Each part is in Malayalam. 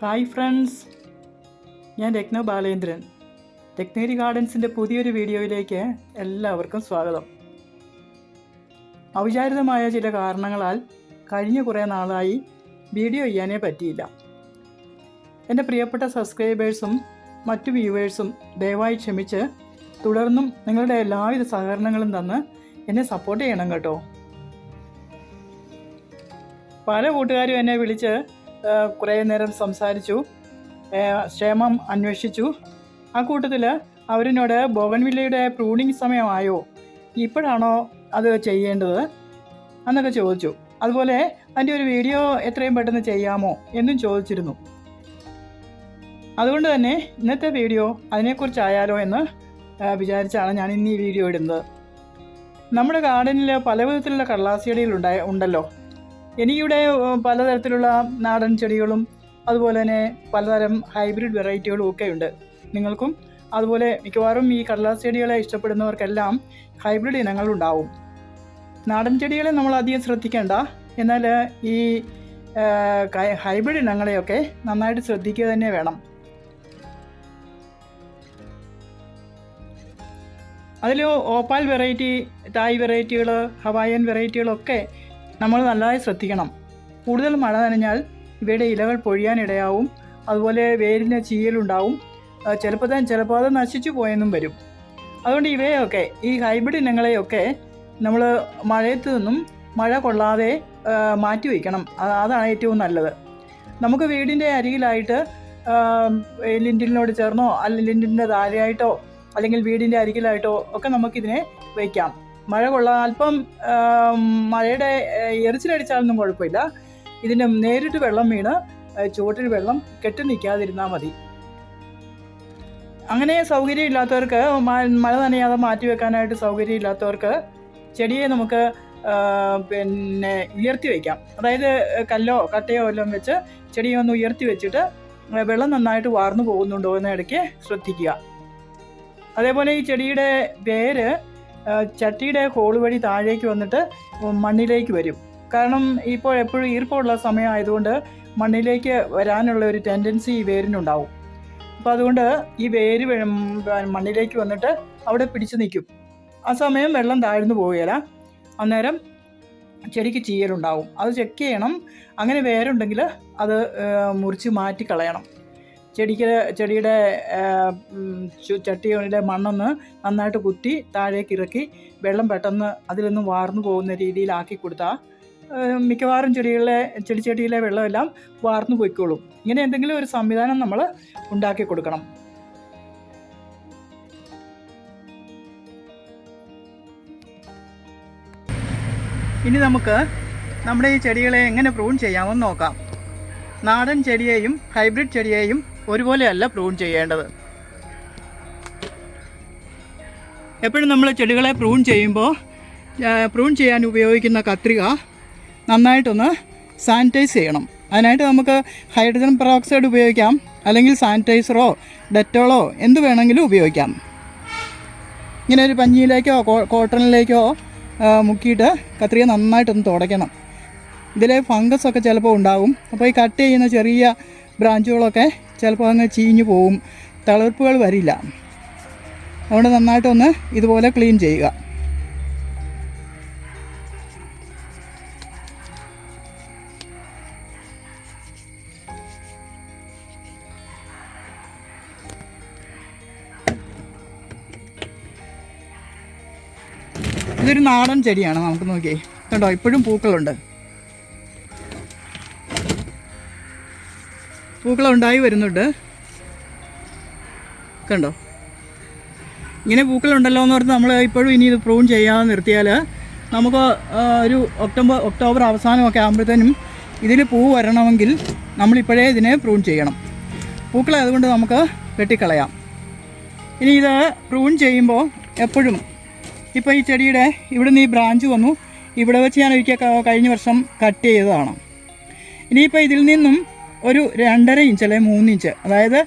Hi friends. ഞാൻ രത്ന ബാലേന്ദ്രൻ. രത്നഗിരി ഗാർഡൻസിന്റെ പുതിയൊരു വീഡിയോയിലേക്ക് എല്ലാവർക്കും സ്വാഗതം. അവിചാരിതമായ ചില കാരണങ്ങളാൽ കഴിഞ്ഞ കുറേ നാളായി വീഡിയോ ചെയ്യാനേ പറ്റിയില്ല. എന്റെ പ്രിയപ്പെട്ട സബ്സ്ക്രൈബേഴ്സും മറ്റു വ്യൂവേഴ്സും ദയവായി ക്ഷമിച്ച് തുടർന്നും നിങ്ങളുടെ എല്ലാവിധ സഹകരണങ്ങളും തന്ന് എന്നെ സപ്പോർട്ട് ചെയ്യണം കേട്ടോ. പല കൂട്ടുകാരും എന്നെ വിളിച്ച് കുറേ നേരം സംസാരിച്ചു. ക്ഷേമം അന്വേഷിച്ചു. ആ കൂട്ടത്തിൽ അവരിനോട് ബോഗൻവില്ലയുടെ പ്രൂണിങ് സമയമായോ? ഇപ്പോഴാണോ അത് ചെയ്യേണ്ടത്? എന്നൊക്കെ ചോദിച്ചു. അതുപോലെ അതിന്റെ ഒരു വീഡിയോ എത്രയും പെട്ടെന്ന് ചെയ്യാമോ? എന്നും ചോദിച്ചിരുന്നു. അതുകൊണ്ട് തന്നെ ഇന്നത്തെ വീഡിയോ അതിനെക്കുറിച്ചായാലോ? എന്ന് വിചാരിച്ചാണ് ഞാൻ ഇന്ന് ഈ വീഡിയോ ഇടുന്നത്. നമ്മുടെ ഗാർഡനിൽ പല വിധത്തിലുള്ള കടലാസിയടികൾ ഉണ്ടായ ഉണ്ടല്ലോ. എനിക്കിവിടെ പലതരത്തിലുള്ള നാടൻ ചെടികളും അതുപോലെ തന്നെ പലതരം ഹൈബ്രിഡ് വെറൈറ്റികളും ഒക്കെ ഉണ്ട് നിങ്ങൾക്കും അതുപോലെ മിക്കവാറും ഈ കടലാസ് ചെടികളെ ഇഷ്ടപ്പെടുന്നവർക്കെല്ലാം ഹൈബ്രിഡ് ഇനങ്ങളുണ്ടാവും. നാടൻ ചെടികളെ നമ്മൾ അധികം ശ്രദ്ധിക്കേണ്ട. എന്നാൽ ഈ ഹൈബ്രിഡ് ഇനങ്ങളെയൊക്കെ നന്നായിട്ട് ശ്രദ്ധിക്കുക തന്നെ വേണം. അതിൽ ഓപ്പാൽ വെറൈറ്റി തായ് വെറൈറ്റികൾ ഹവായൻ വെറൈറ്റികളൊക്കെ നമ്മൾ നല്ലതായി ശ്രദ്ധിക്കണം. കൂടുതൽ മഴ നനഞ്ഞാൽ ഇവയുടെ ഇലകൾ പൊഴിയാനിടയാവും അതുപോലെ വേരിന് ചീയലുണ്ടാവും. ചിലപ്പോൾ തന്നെ ചിലപ്പോൾ അത് നശിച്ചു പോയെന്നും വരും. അതുകൊണ്ട് ഇവയൊക്കെ ഈ ഹൈബ്രിഡ് ഇനങ്ങളെയൊക്കെ നമ്മൾ മഴയത്ത് നിന്നും മഴ കൊള്ളാതെ മാറ്റി വയ്ക്കണം. അതാണ് ഏറ്റവും നല്ലത്. നമുക്ക് വീടിന്റെ അരികിലായിട്ട് ലിൻഡിലിനോട് ചേർന്നോ അല്ലെങ്കിൽ ലിൻഡിന്റെ താഴെയായിട്ടോ അല്ലെങ്കിൽ വീടിന്റെ അരികിലായിട്ടോ ഒക്കെ നമുക്കിതിനെ വയ്ക്കാം. മഴ കൊള്ളാൻ അല്പം മഴയുടെ എറിച്ചിലടിച്ചാലൊന്നും കുഴപ്പമില്ല. ഇതിന് നേരിട്ട് വെള്ളം വീണ് ചുവട്ടിൽ വെള്ളം കെട്ടി നിൽക്കാതിരുന്നാൽ മതി. അങ്ങനെ സൗകര്യമില്ലാത്തവർക്ക് മഴ നനയാതെ മാറ്റി വെക്കാനായിട്ട് സൗകര്യം ഇല്ലാത്തവർക്ക് ചെടിയെ നമുക്ക് പിന്നെ ഉയർത്തി വയ്ക്കാം അതായത് കല്ലോ കട്ടയോ എല്ലാം വെച്ച് ചെടിയെ ഒന്ന് ഉയർത്തി വെച്ചിട്ട് വെള്ളം നന്നായിട്ട് വാർന്നു പോകുന്നുണ്ടോ എന്ന് ഇടയ്ക്ക് ശ്രദ്ധിക്കുക. അതേപോലെ ഈ ചെടിയുടെ വേര് ചട്ടിയുടെ ഹോൾ വഴി താഴേക്ക് വന്നിട്ട് മണ്ണിലേക്ക് വരും. കാരണം ഇപ്പോൾ എപ്പോഴും ഈർപ്പമുള്ള സമയമായതുകൊണ്ട് മണ്ണിലേക്ക് വരാനുള്ള ഒരു ടെൻഡൻസി ഈ വേരിനുണ്ടാവും. അപ്പോൾ അതുകൊണ്ട് ഈ വേര് മണ്ണിലേക്ക് വന്നിട്ട് അവിടെ പിടിച്ചു നിൽക്കും. ആ സമയം വെള്ളം താഴ്ന്നു പോവുകയില്ല. അന്നേരം ചെടിക്ക് ചീയലുണ്ടാവും. അത് ചെക്ക് ചെയ്യണം. അങ്ങനെ വേരുണ്ടെങ്കിൽ അത് മുറിച്ച് മാറ്റി കളയണം. ചെടിക്ക് ചെടിയുടെ ചട്ടിയുടെ മണ്ണൊന്ന് നന്നായിട്ട് കുത്തി താഴേക്ക് ഇറക്കി വെള്ളം പെട്ടെന്ന് അതിൽ നിന്നും വാർന്നു പോകുന്ന രീതിയിലാക്കി കൊടുത്താൽ മിക്കവാറും ചെടികളിലെ ചെടിച്ചട്ടിയിലെ വെള്ളമെല്ലാം വാർന്നു പോയിക്കോളും. ഇങ്ങനെ എന്തെങ്കിലും ഒരു സംവിധാനം നമ്മൾ ഉണ്ടാക്കി കൊടുക്കണം. ഇനി നമുക്ക് നമ്മുടെ ഈ ചെടികളെ എങ്ങനെ പ്രൂൺ ചെയ്യാമെന്ന് നോക്കാം. നാടൻ ചെടിയെയും ഹൈബ്രിഡ് ചെടിയെയും ഒരുപോലെയല്ല പ്രൂൺ ചെയ്യേണ്ടത്. എപ്പോഴും നമ്മൾ ചെടികളെ പ്രൂൺ ചെയ്യുമ്പോൾ പ്രൂൺ ചെയ്യാൻ ഉപയോഗിക്കുന്ന കത്രിക നന്നായിട്ടൊന്ന് സാനിറ്റൈസ് ചെയ്യണം. അതിനായിട്ട് നമുക്ക് ഹൈഡ്രജൻ പെറോക്സൈഡ് ഉപയോഗിക്കാം അല്ലെങ്കിൽ സാനിറ്റൈസറോ ഡെറ്റോളോ എന്ത് വേണമെങ്കിലും ഉപയോഗിക്കാം. ഇങ്ങനെ ഒരു പഞ്ഞിയിലേക്കോ കോട്ടണിലേക്കോ മുക്കിയിട്ട് കത്രിക നന്നായിട്ടൊന്ന് തുടയ്ക്കണം. ഇതിലെ ഫംഗസ് ഒക്കെ ചിലപ്പോൾ ഉണ്ടാകും അപ്പോൾ ഈ കട്ട് ചെയ്യുന്ന ചെറിയ ബ്രാഞ്ചുകളൊക്കെ ചിലപ്പോൾ അങ്ങ് ചീഞ്ഞു പോവും. തളിർപ്പുകൾ വരില്ല. അതുകൊണ്ട് നന്നായിട്ടൊന്ന് ഇതുപോലെ ക്ലീൻ ചെയ്യുക. ഇതൊരു നാടൻ ചെടിയാണ്. നമുക്ക് നോക്കിയേ. കണ്ടോ? ഇപ്പോഴും പൂക്കളുണ്ട്. പൂക്കളുണ്ടായി വരുന്നുണ്ട്. കണ്ടോ? ഇങ്ങനെ പൂക്കളുണ്ടല്ലോ എന്ന് പറഞ്ഞ് നമ്മൾ ഇപ്പോഴും ഇനി ഇത് പ്രൂൺ ചെയ്യാതെ നിർത്തിയാൽ നമുക്ക് ഒരു ഒക്ടോബർ ഒക്ടോബർ അവസാനമൊക്കെ ആകുമ്പോഴത്തേനും ഇതിൽ പൂ വരണമെങ്കിൽ നമ്മളിപ്പോഴേ ഇതിനെ പ്രൂൺ ചെയ്യണം. പൂക്കളെ അതുകൊണ്ട് നമുക്ക് വെട്ടിക്കളയാം. ഇനി ഇത് പ്രൂൺ ചെയ്യുമ്പോൾ എപ്പോഴും ഇപ്പോൾ ഈ ചെടിയുടെ ഇവിടെ നിന്ന് ഈ ബ്രാഞ്ച് വന്നു. ഇവിടെ വെച്ച് ഞാൻ ഒരിക്കൽ കഴിഞ്ഞ വർഷം കട്ട് ചെയ്തതാണ്. ഇനിയിപ്പോൾ ഇതിൽ നിന്നും ഒരു രണ്ടര ഇഞ്ച് അല്ലെങ്കിൽ മൂന്ന് ഇഞ്ച് അതായത്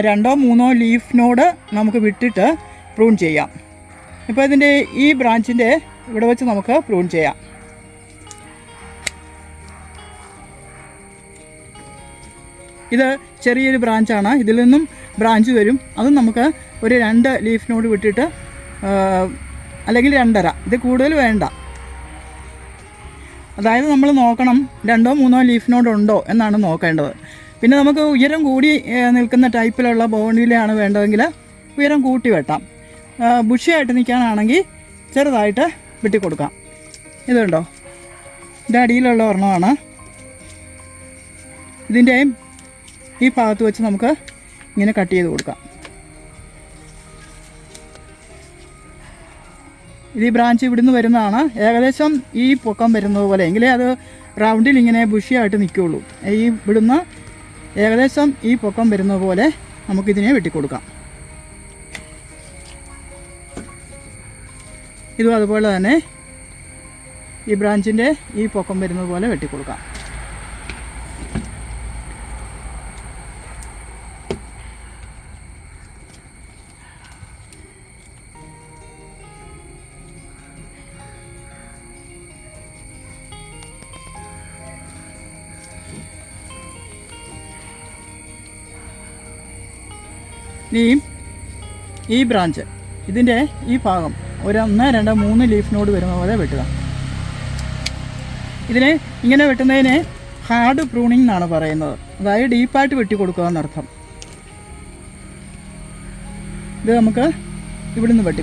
രണ്ടോ മൂന്നോ ലീഫിനോട് നമുക്ക് വിട്ടിട്ട് പ്രൂൺ ചെയ്യാം. ഇപ്പോൾ ഇതിന്റെ ഈ ബ്രാഞ്ചിന്റെ ഇവിടെ വെച്ച് നമുക്ക് പ്രൂൺ ചെയ്യാം. ഇത് ചെറിയൊരു ബ്രാഞ്ചാണ് ഇതിൽ നിന്നും ബ്രാഞ്ച് വരും. അതും നമുക്ക് ഒരു രണ്ട് ലീഫിനോട് വിട്ടിട്ട് അല്ലെങ്കിൽ രണ്ടര. ഇത് കൂടുതൽ വേണ്ട. അതായത് നമ്മൾ നോക്കണം രണ്ടോ മൂന്നോ ലീഫ് നോഡ് ഉണ്ടോ എന്നാണ് നോക്കേണ്ടത്. പിന്നെ നമുക്ക് ഉയരം കൂടി നിൽക്കുന്ന ടൈപ്പിലുള്ള ബോണ്ടിലാണ് വേണ്ടതെങ്കിൽ ഉയരം കൂട്ടി വെട്ടാം. ബുഷിയായിട്ട് നിൽക്കാനാണെങ്കിൽ ചെറുതായിട്ട് വെട്ടിക്കൊടുക്കാം. ഇതുണ്ടോ ഇതിന്റെ അടിയിലുള്ള ഒരെണ്ണമാണ്. ഇതിന്റെയും ഈ ഭാഗത്ത് വെച്ച് നമുക്ക് ഇങ്ങനെ കട്ട് ചെയ്ത് കൊടുക്കാം. ഇത് ഈ ബ്രാഞ്ച് ഇവിടുന്ന് വരുന്നതാണ്. ഏകദേശം ഈ പൊക്കം വരുന്നത് പോലെ. എങ്കിലേ അത് റൗണ്ടിൽ ഇങ്ങനെ ബുഷിയായിട്ട് നിൽക്കുകയുള്ളൂ. ഈ ഇവിടുന്ന് ഏകദേശം ഈ പൊക്കം വരുന്നത് പോലെ നമുക്കിതിനെ വെട്ടിക്കൊടുക്കാം. ഇതും അതുപോലെ തന്നെ ഈ ബ്രാഞ്ചിന്റെ ഈ പൊക്കം വരുന്നത് പോലെ വെട്ടിക്കൊടുക്കാം. ഇനിയും ഈ ബ്രാഞ്ച് ഇതിന്റെ ഈ ഭാഗം ഒരു ഒന്ന് രണ്ട് മൂന്ന് ലീഫ് ലീഫിനോട് വരുന്ന പോലെ വെട്ടുക. ഇതിനെ ഇങ്ങനെ വെട്ടുന്നതിന് ഹാർഡ് പ്രൂണിംഗ് എന്നാണ് പറയുന്നത്. അതായത് ഡീപ്പായിട്ട് വെട്ടി കൊടുക്കുക എന്നർത്ഥം ഇത് നമുക്ക് ഇവിടുന്ന് വെട്ടി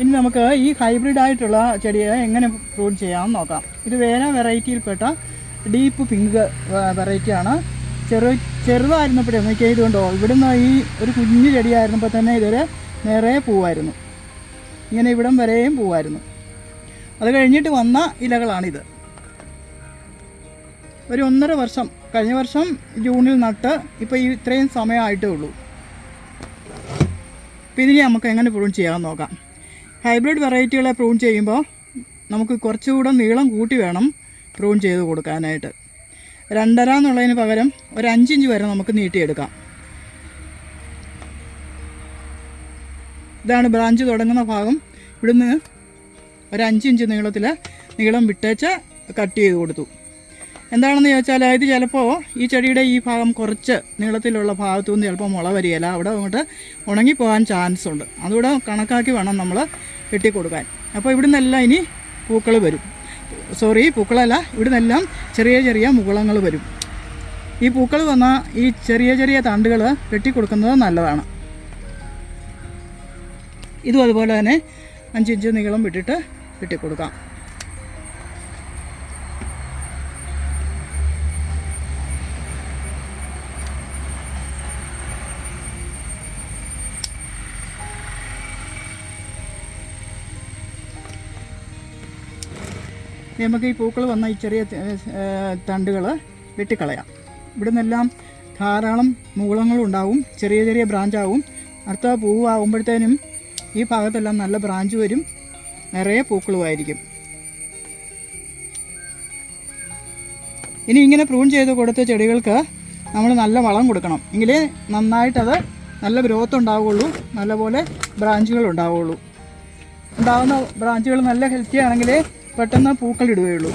ഇനി നമുക്ക് ഈ ഹൈബ്രിഡ് ആയിട്ടുള്ള ചെടിയെ എങ്ങനെ പ്രൂൺ ചെയ്യാമെന്ന് നോക്കാം. ഇത് വേറെ വെറൈറ്റിയിൽപ്പെട്ട ഡീപ്പ് പിങ്ക് വെറൈറ്റിയാണ് ചെറു ചെറുതായിരുന്നപ്പോഴേ നോക്കിയാൽ ഇതുകൊണ്ടോ ഇവിടുന്ന് ഈ ഒരു കുഞ്ഞു ചെടിയായിരുന്നപ്പോൾ തന്നെ ഇതൊരു നിറയെ പൂവായിരുന്നു. ഇങ്ങനെ ഇവിടം വരെയും പൂവായിരുന്നു. അത് കഴിഞ്ഞിട്ട് വന്ന ഇലകളാണിത്. ഒരു ഒന്നര വർഷം കഴിഞ്ഞ വർഷം ജൂണിൽ നട്ട് ഇപ്പോൾ ഇത്രയും സമയമായിട്ടേ ഉള്ളൂ. അപ്പോൾ ഇതിനെ നമുക്ക് എങ്ങനെ പ്രൂൺ ചെയ്യാമെന്ന് നോക്കാം. ഹൈബ്രിഡ് വെറൈറ്റികളെ പ്രൂൺ ചെയ്യുമ്പോൾ നമുക്ക് കുറച്ചുകൂടെ നീളം കൂട്ടി വേണം പ്രൂൺ ചെയ്ത് കൊടുക്കാനായിട്ട്. രണ്ടര എന്നുള്ളതിന് പകരം ഒരു അഞ്ചിഞ്ച് വരെ നമുക്ക് നീട്ടിയെടുക്കാം. ഇതാണ് ബ്രാഞ്ച് തുടങ്ങുന്ന ഭാഗം. ഇവിടുന്ന് ഒരു അഞ്ചിഞ്ച് നീളത്തിൽ നീളം വിട്ടേച്ച് കട്ട് ചെയ്ത് കൊടുത്തു. എന്താണെന്ന് ചോദിച്ചാൽ ഇത് ചിലപ്പോൾ ഈ ചെടിയുടെ ഈ ഭാഗം കുറച്ച് നീളത്തിലുള്ള ഭാഗത്തു നിന്ന് ചിലപ്പോൾ മുള വരികയില്ല. അവിടെ അങ്ങോട്ട് ഉണങ്ങിപ്പോകാൻ ചാൻസ് ഉണ്ട്. അതുകൂടെ കണക്കാക്കി വേണം നമ്മൾ വെട്ടിക്കൊടുക്കാൻ. അപ്പോൾ ഇവിടുന്നെല്ലാം ഇനി പൂക്കൾ വരും. സോറി പൂക്കളല്ല ഇവിടുന്നെല്ലാം ചെറിയ ചെറിയ മുകുളങ്ങൾ വരും. ഈ പൂക്കൾ വന്ന ഈ ചെറിയ ചെറിയ തണ്ടുകൾ വെട്ടിക്കൊടുക്കുന്നത് നല്ലതാണ്. ഇതും അതുപോലെ തന്നെ അഞ്ചിഞ്ച് നീളം വിട്ടിട്ട് വെട്ടിക്കൊടുക്കാം. നമുക്ക് ഈ പൂക്കൾ വന്ന ഈ ചെറിയ തണ്ടുകൾ വെട്ടിക്കളയാം. ഇവിടെ നിന്നെല്ലാം ധാരാളം മൂളങ്ങളുണ്ടാവും ചെറിയ ചെറിയ ബ്രാഞ്ചാവും അടുത്ത പൂവാകുമ്പോഴത്തേനും ഈ ഭാഗത്തെല്ലാം നല്ല ബ്രാഞ്ച് വരും. നിറയെ പൂക്കളുമായിരിക്കും. ഇനി ഇങ്ങനെ പ്രൂൺ ചെയ്ത് കൊടുത്ത ചെടികൾക്ക് നമ്മൾ നല്ല വളം കൊടുക്കണം. എങ്കിലേ നന്നായിട്ടത് നല്ല ഗ്രോത്ത് ഉണ്ടാവുകയുള്ളൂ നല്ലപോലെ ബ്രാഞ്ചുകൾ ഉണ്ടാവുകയുള്ളൂ ഉണ്ടാകുന്ന ബ്രാഞ്ചുകൾ നല്ല ഹെൽത്തി ആണെങ്കിലേ പെട്ടെന്ന് പൂക്കൾ ഇടുകയുള്ളൂ.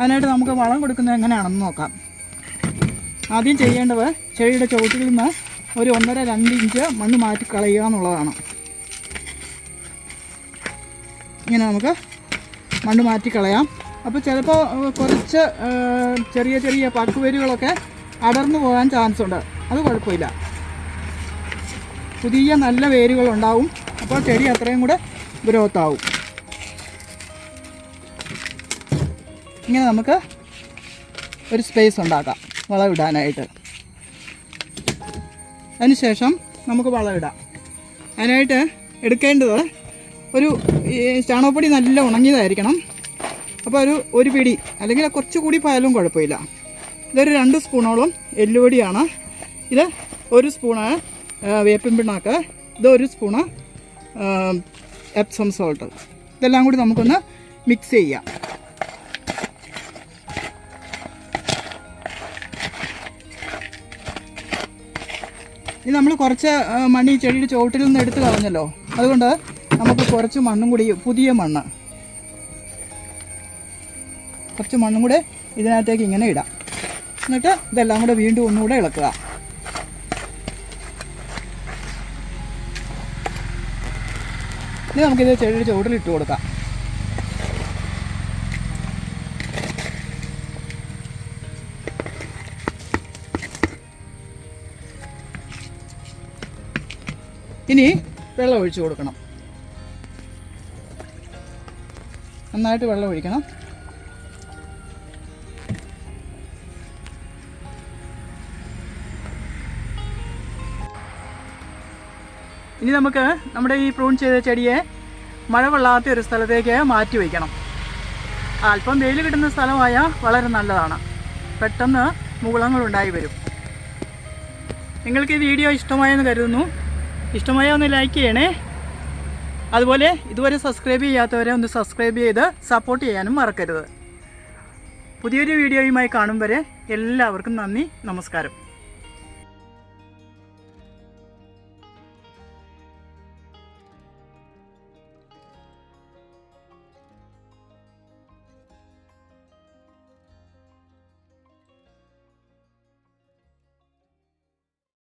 അതിനായിട്ട് നമുക്ക് വളം കൊടുക്കുന്നത് എങ്ങനെയാണെന്ന് നോക്കാം. ആദ്യം ചെയ്യേണ്ടത് ചെടിയുടെ ചുവട്ടിൽ നിന്ന് ഒരു ഒന്നര രണ്ട് ഇഞ്ച് മണ്ണ് മാറ്റി കളയുക എന്നുള്ളതാണ്. ഇങ്ങനെ നമുക്ക് മണ്ണ് മാറ്റി കളയാം. അപ്പോൾ ചിലപ്പോൾ കുറച്ച് ചെറിയ ചെറിയ പക്കുവേരുകളൊക്കെ അടർന്നു പോകാൻ ചാൻസ് ഉണ്ട്. അത് കുഴപ്പമില്ല. പുതിയ നല്ല വേരുകൾ ഉണ്ടാവും അപ്പോൾ ചെടി അത്രയും കൂടെ ഗ്രോത്ത് ആവും. ഇങ്ങനെ നമുക്ക് ഒരു സ്പേസ് ഉണ്ടാക്കാം വളമിടാനായിട്ട് അതിനുശേഷം നമുക്ക് വളമിടാം അതിനായിട്ട് എടുക്കേണ്ടത് ഒരു ചാണകപ്പൊടി നല്ല ഉണങ്ങിയതായിരിക്കണം. അപ്പോൾ ഒരു ഒരു പിടി അല്ലെങ്കിൽ കുറച്ചുകൂടി പായാലും കുഴപ്പമില്ല. ഇതൊരു രണ്ട് സ്പൂണോളം എല്ലുപൊടിയാണ്. ഇത് ഒരു സ്പൂണ് വേപ്പിൻ പിണ്ണാക്ക് ഇത് ഒരു സ്പൂണ് എപ്സം സോൾട്ട് ഇതെല്ലാം കൂടി നമുക്കൊന്ന് മിക്സ് ചെയ്യാം. ഇത് നമ്മൾ കുറച്ച് മണ്ണ് ഈ ചെടിയുടെ ചുവട്ടിൽ നിന്ന് എടുത്ത് കളഞ്ഞല്ലോ. അതുകൊണ്ട് നമുക്ക് കുറച്ച് മണ്ണും കൂടി പുതിയ മണ്ണ്. കുറച്ച് മണ്ണും കൂടെ ഇതിനകത്തേക്ക് ഇങ്ങനെ ഇടാം. എന്നിട്ട് ഇതെല്ലാം കൂടെ വീണ്ടും ഒന്നുകൂടെ ഇളക്കുക. ഇനി നമുക്കിത് ചെടിയുടെ ചുവട്ടിൽ ഇട്ട് കൊടുക്കാം. ഇനി വെള്ളം ഒഴിച്ചു കൊടുക്കണം. നന്നായിട്ട് വെള്ളം ഒഴിക്കണം. ഇനി നമുക്ക് നമ്മുടെ ഈ പ്രൂൺ ചെയ്ത ചെടിയെ മഴ കൊള്ളാത്ത ഒരു സ്ഥലത്തേക്ക് മാറ്റി വയ്ക്കണം. അല്പം വെയിൽ കിട്ടുന്ന സ്ഥലമായ വളരെ നല്ലതാണ്. പെട്ടെന്ന് മുകുളങ്ങൾ ഉണ്ടായി വരും. നിങ്ങൾക്ക് ഈ വീഡിയോ ഇഷ്ടമായെന്ന് കരുതുന്നു. ഇഷ്ടമായ ഒന്ന് ലൈക്ക് ചെയ്യണേ. അതുപോലെ ഇതുവരെ സബ്സ്ക്രൈബ് ചെയ്യാത്തവരെ ഒന്ന് സബ്സ്ക്രൈബ് ചെയ്ത് സപ്പോർട്ട് ചെയ്യാനും മറക്കരുത്. പുതിയൊരു വീഡിയോയുമായി കാണും വരെ എല്ലാവർക്കും നന്ദി നമസ്കാരം.